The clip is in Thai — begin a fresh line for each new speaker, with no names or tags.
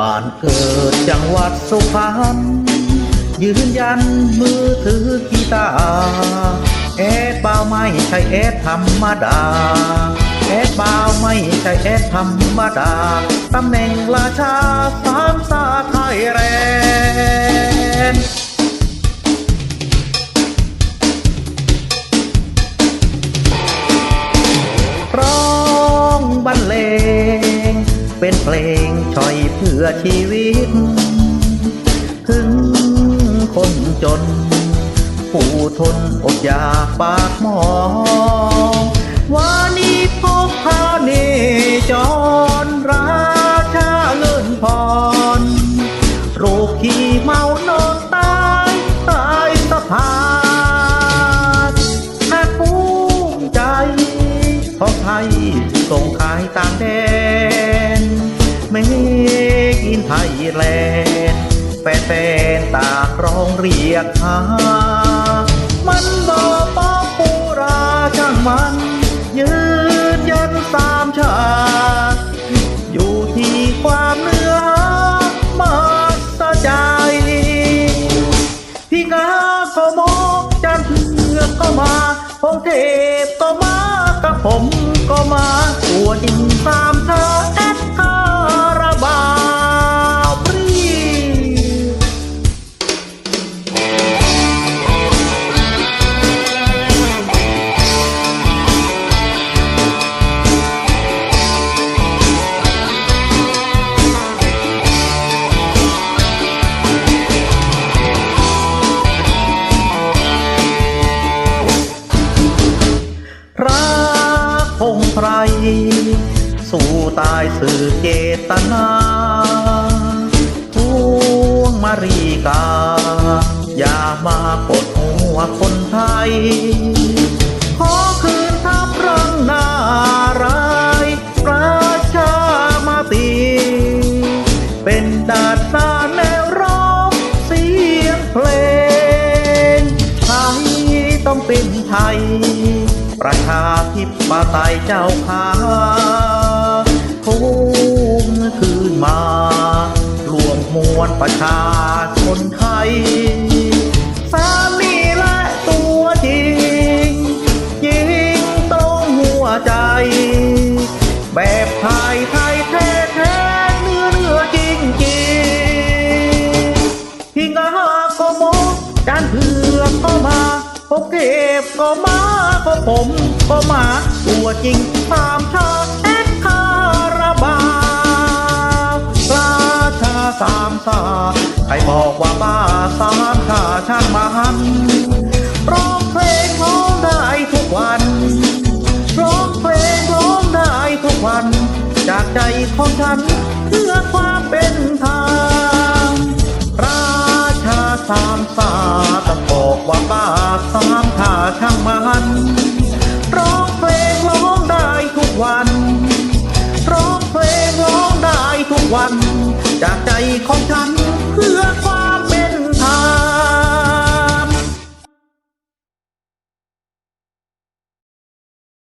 บ้านเกิดจังหวัดสุพรรณยืนยันมือถือกีตาร์แอดเบาไม่ใช่แอดธรรมดาแอดเบาไม่ใช่แอดธรรมดาตำแหน่งราชา เป็นเพลงช่อยเพื่อชีวิต ถึงคนจน ผู้ทนอดอยากปากหมอวานี้ แลนด์แฟนๆต่างร้องเรียกหา มันบอป้องปูราช่างมัน ยืนยันสามชาติอยู่ที่ความเหนื้อมาสะใจ พี่กาก็มองจันเถือกก็มาพงเทพก็มากับผมก็มาตัวจริงสามชา สู้ตายสื่อเจตนาทวงมารีกา อย่ามากดหัวคนไทย ขอคืนทับรังนารายประชามาตี เป็นดาดหน้าแนวร้องเสียงเพลง ไทยต้องเป็นไทยประชาธิปไตยเจ้าขา วมวลประชาชนไทย สามีและตัวจริง ยิงตรงหัวใจ แบบไทยไทยแท้แท้เนื้อเนื้อจริงจริงพิงอาก็มองจานเผือกก็มาพบเก็บก็มาก็ผมก็มาตัวจริงตามชา สามสาใครบอกว่าบ้าสามชาช่างมหันร้องเพลงร้องได้ทุกวันร้องเพลงร้องได้ทุกวัน จากใจของฉันเพื่อความเป็นธรรมราชาสามสาตะบอกว่าบ้าสามขาช่างมหันร้องเพลงร้องได้ทุกวันร้องเพลงร้องได้ทุกวัน จากใจของฉัน